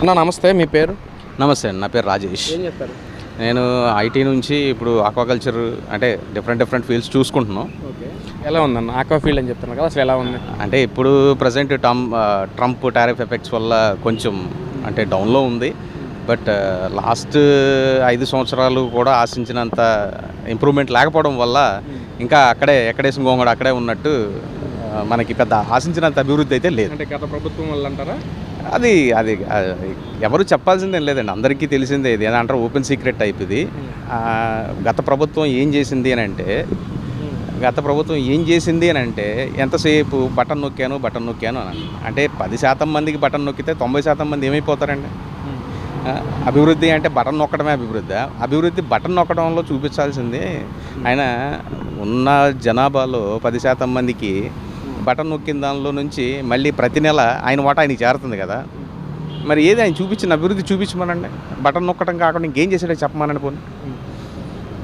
అన్న నమస్తే మీ పేరు? నమస్తే అండి నా పేరు రాజేష్. ఏం చేస్తారు? నేను ఐటీ నుంచి ఇప్పుడు ఆక్వాకల్చర్ అంటే డిఫరెంట్ డిఫరెంట్ ఫీల్డ్స్ చూసుకుంటున్నాం. ఎలా ఉందన్న? ఆక్వా ఫీల్డ్ అని చెప్తున్నారు కదా అసలు ఎలా ఉంది? అంటే ఇప్పుడు ప్రజెంట్ టమ్ ట్రంప్ టారిఫ్ ఎఫెక్ట్స్ వల్ల కొంచెం అంటే డౌన్లో ఉంది. బట్ లాస్ట్ ఐదు సంవత్సరాలు కూడా ఆశించినంత ఇంప్రూవ్మెంట్ లేకపోవడం వల్ల ఇంకా అక్కడే ఎక్కడేసిన గోంగడ అక్కడే ఉన్నట్టు మనకి పెద్ద ఆశించినంత అభివృద్ధి అయితే లేదు. అంటే గత ప్రభుత్వం వల్ల అంటారా? అది అది ఎవరు చెప్పాల్సిందేం లేదండి. అందరికీ తెలిసిందే ఇది. ఏదంటారు ఓపెన్ సీక్రెట్ టైప్ ఇది. గత ప్రభుత్వం ఏం చేసింది అని అంటే గత ప్రభుత్వం ఏం చేసింది అని అంటే ఎంతసేపు బటన్ నొక్కాను బటన్ నొక్కాను అని. అంటే పది శాతం మందికి బటన్ నొక్కితే తొంభై శాతం మంది ఏమైపోతారండి? అభివృద్ధి అంటే బటన్ నొక్కడమే అభివృద్ధి. అభివృద్ధి బటన్ నొక్కడంలో చూపించాల్సింది ఆయన ఉన్న జనాభాలో పది శాతం మందికి బటన్ నొక్కిన దానిలో నుంచి మళ్ళీ ప్రతి నెల ఆయన వాటా ఆయనకి చేరుతుంది కదా. మరి ఏది ఆయన చూపించిన అభివృద్ధి చూపించమనండి? బటన్ నొక్కడం కాకుండా ఇంకేం చేసాడో చెప్పమనండి పోనీ.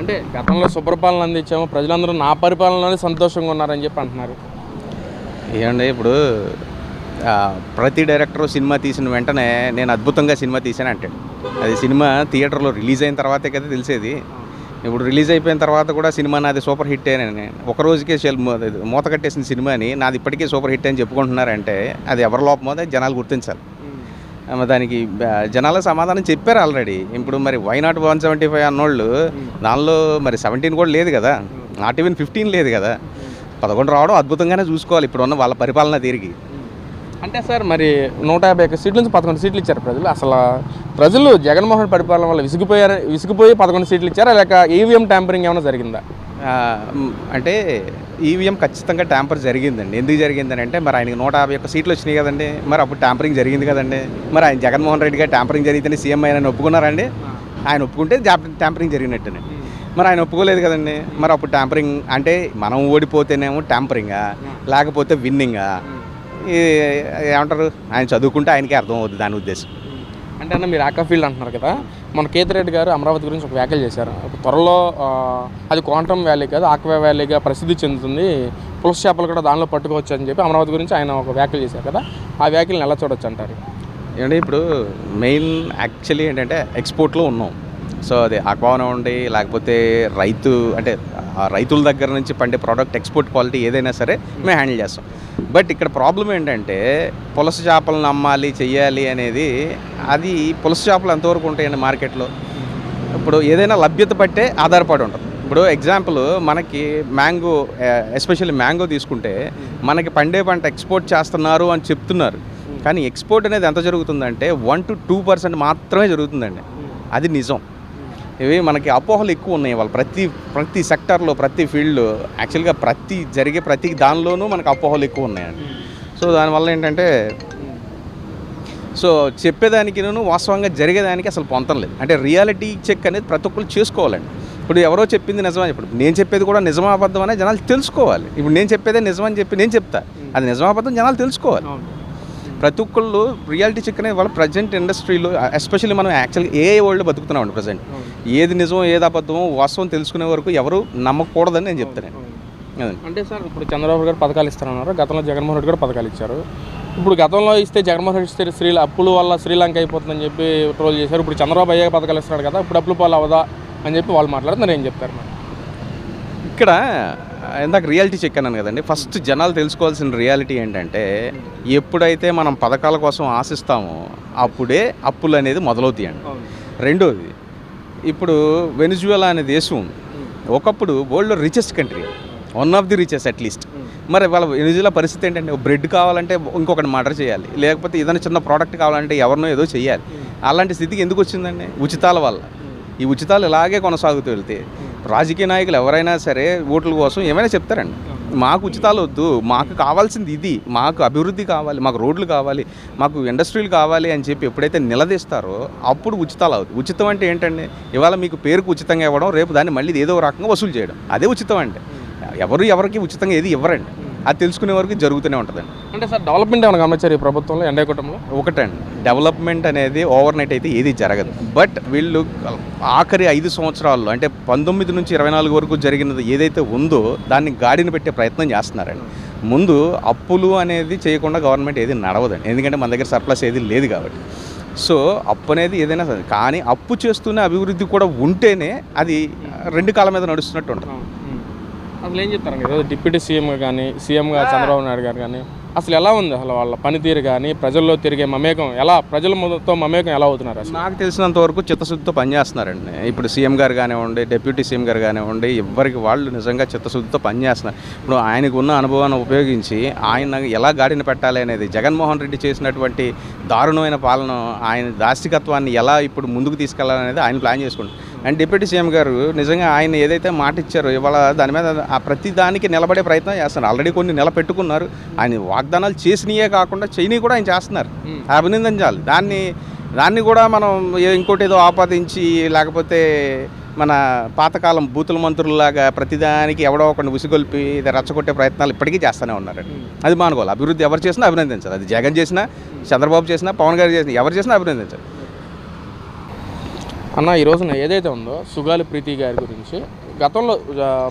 అంటే గతంలో శుభ్రపాలన అందించాము. ప్రజలందరూ నా పరిపాలనలోనే సంతోషంగా ఉన్నారని చెప్పి అంటున్నారు. ఏమండి ఇప్పుడు ప్రతి డైరెక్టర్ సినిమా తీసిన వెంటనే నేను అద్భుతంగా సినిమా తీసాను అంటాడు. అది సినిమా థియేటర్లో రిలీజ్ అయిన తర్వాతే కదా తెలిసేది. ఇప్పుడు రిలీజ్ అయిపోయిన తర్వాత కూడా సినిమా నాది సూపర్ హిట్ అని ఒక రోజుకే మూత కట్టేసిన సినిమాని. నాది ఇప్పటికే సూపర్ హిట్ అని చెప్పుకుంటున్నారంటే అది ఎవరి లోపమో అది జనాలు గుర్తించాలి. మరి దానికి జనాల సమాధానం చెప్పారు ఆల్రెడీ. ఇప్పుడు మరి why not one seventy five అన్నోళ్ళు దానిలో మరి సెవెంటీన్ కూడా లేదు కదా. నాట్ ఈవెన్ ఫిఫ్టీన్ లేదు కదా. పదకొండు రావడం అద్భుతంగానే చూసుకోవాలి. ఇప్పుడు ఉన్న వాళ్ళ పరిపాలన తిరిగి అంటే సార్ మరి నూట యాభై ఒక్క సీట్ల నుంచి పదకొండు సీట్లు ఇచ్చారు ప్రజలు. అసలు ప్రజలు జగన్మోహన్ పరిపాలన వల్ల విసిగిపోయారు విసిగిపోయి పదకొండు సీట్లు ఇచ్చారా? లేక ఈవీఎం ట్యాంపరింగ్ ఏమైనా జరిగిందా? అంటే ఈవీఎం ఖచ్చితంగా ట్యాంపర్ జరిగిందండి. ఎందుకు జరిగిందని అంటే మరి ఆయనకి నూట యాభై ఒక్క సీట్లు వచ్చినాయి కదండి. మరి అప్పుడు ట్యాంపరింగ్ జరిగింది కదండి. మరి ఆయన జగన్మోహన్ రెడ్డి గారు ట్యాంపరింగ్ జరిగితేనే సీఎం ఆయన ఒప్పుకున్నారండి. ఆయన ఒప్పుకుంటే ట్యాంపరింగ్ జరిగినట్టేనే మరి ఆయన ఒప్పుకోలేదు కదండి. మరి అప్పుడు ట్యాంపరింగ్ అంటే మనం ఓడిపోతేనేమో ట్యాంపరింగా లేకపోతే విన్నింగా ఏమంటారు? ఆయన చదువుకుంటే ఆయనకే అర్థం అవుతుంది దాని ఉద్దేశం. అంటే అన్న మీరు ఆక్వా ఫీల్డ్ అంటున్నారు కదా మన కేతిరెడ్డి గారు అమరావతి గురించి ఒక వ్యాఖ్యలు చేశారు. త్వరలో అది క్వాంటమ్ వ్యాలీ కాదు ఆక్వా వ్యాలీగా ప్రసిద్ధి చెందుతుంది పులస చేపలు కూడా దానిలో పట్టుకోవచ్చు అని చెప్పి అమరావతి గురించి ఆయన ఒక వ్యాఖ్యలు చేశారు కదా ఆ వ్యాఖ్యలను ఎలా చూడొచ్చు అంటారు? ఏమంటే ఇప్పుడు మెయిన్ యాక్చువల్లీ ఏంటంటే ఎక్స్పోర్ట్లో ఉన్నాం. సో అది ఆక్వానం ఉండి లేకపోతే రైతు అంటే రైతుల దగ్గర నుంచి పండే ప్రోడక్ట్ ఎక్స్పోర్ట్ క్వాలిటీ ఏదైనా సరే మేము హ్యాండిల్ చేస్తాం. బట్ ఇక్కడ ప్రాబ్లం ఏంటంటే పులస చేపలను అమ్మాలి చెయ్యాలి అనేది అది పులస చేపలు ఎంతవరకు ఉంటాయండి మార్కెట్లో? ఇప్పుడు ఏదైనా లభ్యత పట్టే ఆధారపడి ఉంటుంది. ఇప్పుడు ఎగ్జాంపుల్ మనకి మ్యాంగో ఎస్పెషల్లీ మ్యాంగో తీసుకుంటే మనకి పండే పంట ఎక్స్పోర్ట్ చేస్తున్నారు అని చెప్తున్నారు. కానీ ఎక్స్పోర్ట్ అనేది ఎంత జరుగుతుందంటే వన్ టు టూ పర్సెంట్ మాత్రమే జరుగుతుందండి. అది నిజం. ఇవి మనకి అపోహలు ఎక్కువ ఉన్నాయి వాళ్ళు. ప్రతి ప్రతి సెక్టర్లో ప్రతి ఫీల్డ్లో యాక్చువల్గా ప్రతి జరిగే ప్రతి దానిలోనూ మనకు అపోహలు ఎక్కువ ఉన్నాయండి. సో దానివల్ల ఏంటంటే సో చెప్పేదానికి వాస్తవంగా జరిగేదానికి అసలు పొంతం లేదు. అంటే రియాలిటీ చెక్ అనేది ప్రతి ఒక్కరు చేసుకోవాలండి. ఇప్పుడు ఎవరో చెప్పింది నిజమని ఇప్పుడు నేను చెప్పేది కూడా నిజమా అబద్ధం జనాలు తెలుసుకోవాలి. ఇప్పుడు నేను చెప్పేదే నిజమని చెప్పి నేను చెప్తా. అది నిజమా అబద్ధం జనాలు తెలుసుకోవాలి. ప్రతి ఒక్కళ్ళు రియాలిటీ చెక్ అనేది వాళ్ళ ప్రజెంట్ ఇండస్ట్రీలో ఎస్పెషల్లీ మనం యాక్చువల్గా ఏ వరల్డ్ బతుకుతున్నామండి ప్రజెంట్. ఏది నిజం ఏది అబద్ధమో వాస్తవం తెలుసుకునే వరకు ఎవరు నమ్మకూడదని నేను చెప్తాను. అంటే సార్ ఇప్పుడు చంద్రబాబు గారు పథకాలు ఇస్తారన్నారు గతంలో జగన్మోహన్ రెడ్డి గారు పథకాలు ఇచ్చారు. ఇప్పుడు గతంలో ఇస్తే జగన్మోహన్ రెడ్డి ఇస్తే శ్రీ అప్పుల వల్ల శ్రీలంక అయిపోతుందని చెప్పి ట్రోల్ చేశారు. ఇప్పుడు చంద్రబాబు అయ్యాక పథకాలు ఇస్తున్నాడు కదా ఇప్పుడు అప్పుల పాలు అవదా అని చెప్పి వాళ్ళు మాట్లాడుతున్నారు. ఏం చెప్తారు ఇక్కడ ఇందాక రియాలిటీ చెక్ అన్నాను కదండి. ఫస్ట్ జనాలు తెలుసుకోవాల్సిన రియాలిటీ ఏంటంటే ఎప్పుడైతే మనం పథకాల కోసం ఆశిస్తామో అప్పుడే అప్పులు అనేది మొదలవుతాయండి రెండోది ఇప్పుడు వెనిజువలా అనే దేశం ఉంది. ఒకప్పుడు వరల్డ్లో richest country one of the richest at least మరి వాళ్ళ వెనిజువలా పరిస్థితి ఏంటంటే బ్రెడ్ కావాలంటే ఇంకొకటి మర్డర్ చేయాలి. లేకపోతే ఏదైనా చిన్న ప్రోడక్ట్ కావాలంటే ఎవరినో ఏదో చేయాలి. అలాంటి స్థితికి ఎందుకు వచ్చిందండి? ఉచితాల వల్ల. ఈ ఉచితాలు ఇలాగే కొనసాగుతూ వెళ్తే రాజకీయ నాయకులు ఎవరైనా సరే ఓట్ల కోసం ఏమైనా చెప్తారండి. మాకు ఉచితాలు వద్దు మాకు కావాల్సింది ఇది మాకు అభివృద్ధి కావాలి మాకు రోడ్లు కావాలి మాకు ఇండస్ట్రీలు కావాలి అని చెప్పి ఎప్పుడైతే నిలదీస్తారో అప్పుడు ఉచితాలు అవుతుంది ఉచితం అంటే ఏంటండి? ఇవాళ మీకు పేరుకు ఉచితంగా ఇవ్వడం రేపు దాన్ని మళ్ళీ ఏదో రకంగా వసూలు చేయడం. అదే ఉచితం అంటే ఎవరు ఎవరికి ఉచితంగా ఏది ఇవ్వరండి. అది తెలుసుకునే వరకు జరుగుతూనే ఉంటుందండి. అంటే సార్ డెవలప్మెంట్ ఏమైనా గమనించారు ఈ ప్రభుత్వంలో ఎండే కుటుంబంలో? ఒకటండి డెవలప్మెంట్ అనేది ఓవర్ నైట్ అయితే ఏది జరగదు. బట్ వీళ్ళు ఆఖరి ఐదు సంవత్సరాల్లో అంటే పంతొమ్మిది నుంచి ఇరవై నాలుగు వరకు జరిగినది ఏదైతే ఉందో దాన్ని గాడిని పెట్టే ప్రయత్నం చేస్తున్నారండి. ముందు అప్పులు అనేది చేయకుండా గవర్నమెంట్ ఏది నడవదండి. ఎందుకంటే మన దగ్గర సర్ప్లస్ ఏది లేదు కాబట్టి. సో అప్పు అనేది ఏదైనా సరే కానీ అప్పు చేస్తూనే అభివృద్ధి కూడా ఉంటేనే అది రెండు కాళ్ళ మీద నడుస్తున్నట్టు ఉంటుంది. అసలు ఏం చెప్తారండి? ఈరోజు డిప్యూటీ సీఎం కానీ సీఎంగా చంద్రబాబు నాయుడు గారు కానీ అసలు ఎలా ఉంది అసలు వాళ్ళ పనితీరు కానీ ప్రజల్లో తిరిగే మమేకం ఎలా ప్రజల మొత్తం మమేకం ఎలా అవుతున్నారు అసలు? నాకు తెలిసినంత వరకు చిత్తశుద్ధితో పనిచేస్తున్నారండి. ఇప్పుడు సీఎం గారు కానివ్వండి డిప్యూటీ సీఎం గారు కానివ్వండి ఎవరికి వాళ్ళు నిజంగా చిత్తశుద్ధితో పనిచేస్తున్నారు. ఇప్పుడు ఆయనకు ఉన్న అనుభవాన్ని ఉపయోగించి ఆయన ఎలా గాడిన పెట్టాలి అనేది జగన్మోహన్ రెడ్డి చేసినటువంటి దారుణమైన పాలన ఆయన దాస్తికత్వాన్ని ఎలా ఇప్పుడు ముందుకు తీసుకెళ్ళాలనేది ఆయన ప్లాన్ చేసుకుంటారు. అండ్ డిప్యూటీ సీఎం గారు నిజంగా ఆయన ఏదైతే మాట ఇచ్చారో ఇవాళ దాని మీద ఆ ప్రతి దానికి నిలబడే ప్రయత్నం చేస్తున్నారు. ఆల్రెడీ కొన్ని నిలబెట్టుకున్నారు ఆయన వాగ్దానాలు చేసినయే కాకుండా చేయని కూడా ఆయన చేస్తున్నారు. అభినందించాలి దాన్ని దాన్ని కూడా మనం ఇంకోటి ఏదో ఆపాదించి లేకపోతే మన పాతకాలం బూతుల మంత్రుల్లాగా ప్రతిదానికి ఎవడో ఒకరిని ఉసిగొల్పి ఇది రెచ్చగొట్టే ప్రయత్నాలు ఇప్పటికీ చేస్తూనే ఉన్నారండి అది మానుకోవాలి. అభివృద్ధి ఎవరు చేసినా అభినందించాలి. అది జగన్ చేసినా చంద్రబాబు చేసినా పవన్ గారు చేసినా ఎవరు చేసినా అభినందించాలి. అన్న ఈ రోజున ఏదైతే ఉందో సుగాలి ప్రీతి గారి గురించి గతంలో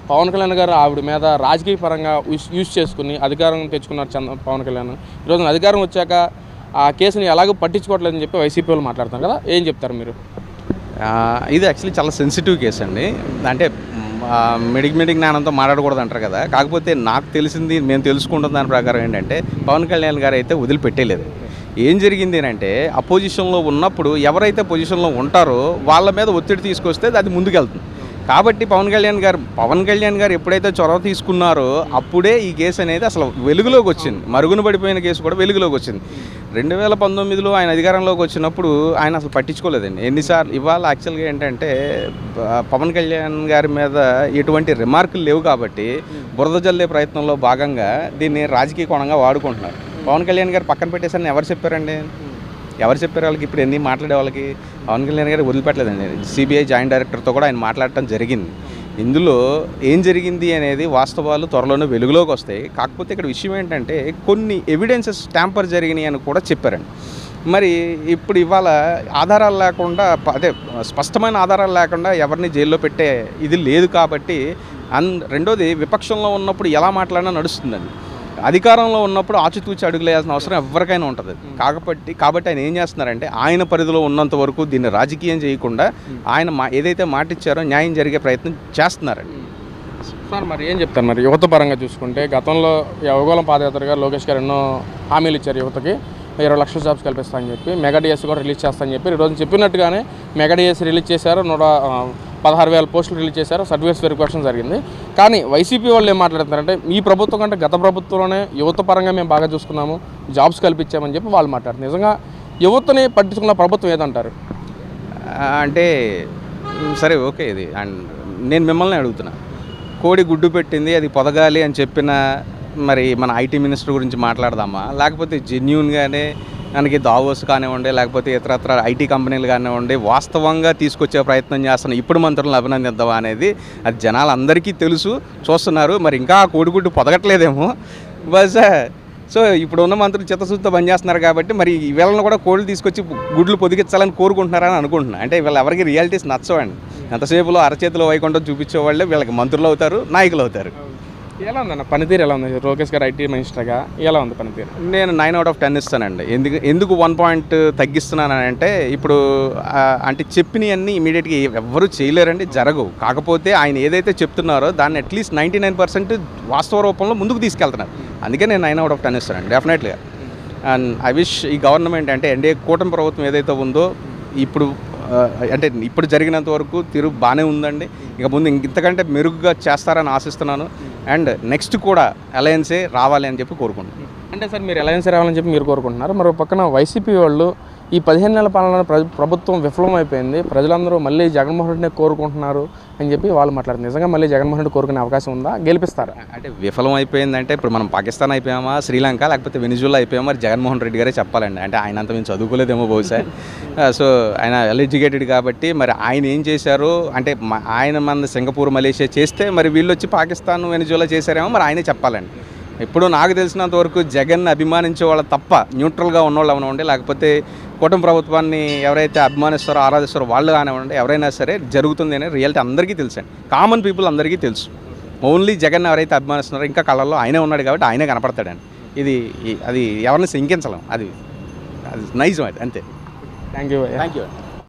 పవన్ కళ్యాణ్ గారు ఆవిడ మీద రాజకీయ పరంగా యూస్ యూస్ చేసుకుని అధికారం తెచ్చుకున్నారు చంద్ర పవన్ కళ్యాణ్. ఈ రోజున అధికారం వచ్చాక ఆ కేసుని ఎలాగో పట్టించుకోవట్లేదని చెప్పి వైసీపీ వాళ్ళు మాట్లాడుతారు కదా ఏం చెప్తారు మీరు? ఇది యాక్చువల్లీ చాలా సెన్సిటివ్ కేసు అండి. అంటే మెడిక్ ఆ, మిడిగ్ జ్ఞానంతో మాట్లాడకూడదు అంటారు కదా. కాకపోతే నాకు తెలిసింది మేము తెలుసుకుంటున్న దాని ప్రకారం ఏంటంటే పవన్ కళ్యాణ్ గారు అయితే వదిలిపెట్టేలేదు ఏం జరిగింది అంటే అపోజిషన్లో ఉన్నప్పుడు ఎవరైతే పొజిషన్లో ఉంటారో వాళ్ళ మీద ఒత్తిడి తీసుకొస్తే అది ముందుకెళ్తుంది. కాబట్టి పవన్ కళ్యాణ్ గారు పవన్ కళ్యాణ్ గారు ఎప్పుడైతే చొరవ తీసుకున్నారో అప్పుడే ఈ కేసు అనేది అసలు వెలుగులోకి వచ్చింది. మరుగున పడిపోయిన కేసు కూడా వెలుగులోకి వచ్చింది. రెండు వేల పంతొమ్మిదిలో ఆయన అధికారంలోకి వచ్చినప్పుడు ఆయన అసలు పట్టించుకోలేదండి. ఎన్నిసార్లు ఇవాళ యాక్చువల్గా ఏంటంటే పవన్ కళ్యాణ్ గారి మీద ఎటువంటి రిమార్కులు లేవు కాబట్టి బురద జల్లే ప్రయత్నంలో భాగంగా దీన్ని రాజకీయ కోణంగా వాడుకుంటున్నారు. పవన్ కళ్యాణ్ గారు పక్కన పెట్టేసరికి ఎవరు చెప్పారండి? ఎవరు చెప్పారు వాళ్ళకి? ఇప్పుడు ఎన్ని మాట్లాడే వాళ్ళకి? పవన్ కళ్యాణ్ గారు వదిలిపెట్టలేదండి. సిబిఐ జాయింట్ డైరెక్టర్తో కూడా ఆయన మాట్లాడటం జరిగింది. ఇందులో ఏం జరిగింది అనేది వాస్తవాలు త్వరలోనే వెలుగులోకి వస్తాయి. కాకపోతే ఇక్కడ విషయం ఏంటంటే కొన్ని ఎవిడెన్సెస్ ట్యాంపర్ జరిగినాయి అని కూడా చెప్పారండి. మరి ఇప్పుడు ఇవాళ ఆధారాలు లేకుండా అదే స్పష్టమైన ఆధారాలు లేకుండా ఎవరిని జైల్లో పెట్టే ఇది లేదు కాబట్టి అన్ రెండోది విపక్షంలో ఉన్నప్పుడు ఎలా మాట్లాడినా నడుస్తుందండి. అధికారంలో ఉన్నప్పుడు ఆచితూచి అడుగులేయాల్సిన అవసరం ఎవరికైనా ఉంటుంది. కాకపోతే కాబట్టి ఆయన ఏం చేస్తున్నారంటే ఆయన పరిధిలో ఉన్నంత వరకు దీన్ని రాజకీయం చేయకుండా ఆయన మా ఏదైతే మాట ఇచ్చారో న్యాయం జరిగే ప్రయత్నం చేస్తున్నారండి. సార్ మరి ఏం చెప్తారు? మరి యువత పరంగా చూసుకుంటే గతంలో యువగోళం పాదయాత్రగా లోకేష్ గారు ఎన్నో హామీలు ఇచ్చారు యువతకి. ఇరవై లక్షల జాబ్స్ కల్పిస్తామని చెప్పి మెగా డిఎస్ కూడా రిలీజ్ చేస్తామని చెప్పి ఈరోజు చెప్పినట్టుగానే మెగా డిఎస్ రిలీజ్ చేశారు. నూట పదహారు వేల పోస్టులు రిలీజ్ చేశారు. సర్వీస్ వెరిఫికేషన్ జరిగింది. కానీ వైసీపీ వాళ్ళు ఏం మాట్లాడుతున్నారంటే మీ ప్రభుత్వం కంటే గత ప్రభుత్వంలోనే యువత పరంగా మేము బాగా చూసుకున్నాము జాబ్స్ కల్పించామని చెప్పి వాళ్ళు మాట్లాడుతున్నారు. నిజంగా యువతని పట్టించుకున్న ప్రభుత్వం ఏదంటారు? అంటే సరే ఓకే ఇది. అండ్ నేను మిమ్మల్ని అడుగుతున్నా. కోడి గుడ్డు పెట్టింది అది పొదగాలి అని చెప్పిన మరి మన ఐటీ మినిస్టర్ గురించి మాట్లాడదామా? లేకపోతే జెన్యున్గానే మనకి దావోస్ కానివ్వండి లేకపోతే ఇతరత్ర ఐటీ కంపెనీలు కానివ్వండి వాస్తవంగా తీసుకొచ్చే ప్రయత్నం చేస్తున్న ఇప్పుడు మంత్రులను అభినందిద్దామా అనేది అది జనాలందరికీ తెలుసు చూస్తున్నారు. మరి ఇంకా కోడిగుడ్డు పొదగట్లేదేమో. బస్ సో ఇప్పుడు ఉన్న మంత్రులు చిత్తశుద్ధితో పనిచేస్తున్నారు కాబట్టి మరి వీళ్ళని కూడా కోళ్ళు తీసుకొచ్చి గుడ్లు పొదిగించాలని కోరుకుంటున్నారని అనుకుంటున్నా. అంటే వీళ్ళు ఎవరికి రియాలిటీస్ నచ్చవండి. ఎంతసేపులో అరచేతిలో వైకుంఠం చూపించేవాళ్ళే వీళ్ళకి మంత్రులు అవుతారు నాయకులు అవుతారు. ఎలా ఉందన్న? పనితీరు ఎలా ఉంది? లోకేష్ గారు ఐటీ మినిస్టర్గా ఎలా ఉంది పనితీరు? నేను నైన్ అవుట్ ఆఫ్ టెన్ ఇస్తానండి. ఎందుకు ఎందుకు వన్ పాయింట్ తగ్గిస్తున్నాను అంటే ఇప్పుడు అంటే చెప్పినవన్నీ ఇమీడియట్గా ఎవ్వరూ చేయలేరండి జరగవు. కాకపోతే ఆయన ఏదైతే చెప్తున్నారో దాన్ని అట్లీస్ట్ నైంటీ నైన్ పర్సెంట్ వాస్తవ రూపంలో ముందుకు తీసుకెళ్తున్నారు. అందుకే నేను నైన్ అవుట్ ఆఫ్ టెన్ ఇస్తానండి డెఫినెట్గా అండ్ ఐ విష్ ఈ గవర్నమెంట్ అంటే ఎన్డీఏ కూటమి ప్రభుత్వం ఏదైతే ఉందో ఇప్పుడు అంటే ఇప్పుడు జరిగినంత వరకు తీరు బాగానే ఉందండి. ఇక ముందు ఇంతకంటే మెరుగ్గా చేస్తారని ఆశిస్తున్నాను. అండ్ నెక్స్ట్ కూడా అలయన్సే రావాలి అని చెప్పి కోరుకుంటున్నాను అంటే సార్ మీరు అలయన్స్ రావాలని చెప్పి మీరు కోరుకుంటున్నారు. మరో పక్కన వైసీపీ వాళ్ళు ఈ పదిహేను నెలల పాలన ప్రభుత్వం విఫలమైపోయింది. ప్రజలందరూ మళ్ళీ జగన్మోహన్ రెడ్డిని కోరుకుంటున్నారు అని చెప్పి వాళ్ళు మాట్లాడుతున్నారు నిజంగా మళ్ళీ జగన్మోహన్ రెడ్డి కోరుకునే అవకాశం ఉందా? గెలిపిస్తారు? అంటే విఫలం అయిపోయిందంటే ఇప్పుడు మనం పాకిస్తాన్ అయిపోయామా శ్రీలంక లేకపోతే వెనిజులా అయిపోయామా? మరి జగన్మోహన్ రెడ్డి గారే చెప్పాలండి. అంటే ఆయన అంత మేము చదువుకోలేదేమో బహుశా. సో ఆయన వెల్ ఎడ్యుకేటెడ్ కాబట్టి మరి ఆయన ఏం చేశారు? అంటే ఆయన మన సింగపూర్ మలేషియా చేస్తే మరి వీళ్ళు వచ్చి పాకిస్తాన్ వెనిజులా చేశారేమో మరి ఆయనే చెప్పాలండి. ఇప్పుడు నాకు తెలిసినంత వరకు జగన్ అభిమానించే వాళ్ళ తప్ప న్యూట్రల్గా ఉన్నవాళ్ళు అవనివ్వండి లేకపోతే కూటమి ప్రభుత్వాన్ని ఎవరైతే అభిమానిస్తారో ఆరాధిస్తారో వాళ్ళు కానివ్వండి ఎవరైనా సరే జరుగుతుంది అనే రియాలిటీ అందరికీ తెలుసండి కామన్ పీపుల్ అందరికీ తెలుసు. ఓన్లీ జగన్ ఎవరైతే అభిమానిస్తున్నారో ఇంకా కళ్ళల్లో ఆయనే ఉన్నాడు కాబట్టి ఆయనే కనపడతాడండి. ఇది అది ఎవరిని శంకించలేం. అది అది నైజం అది అంతే. Thank you thank you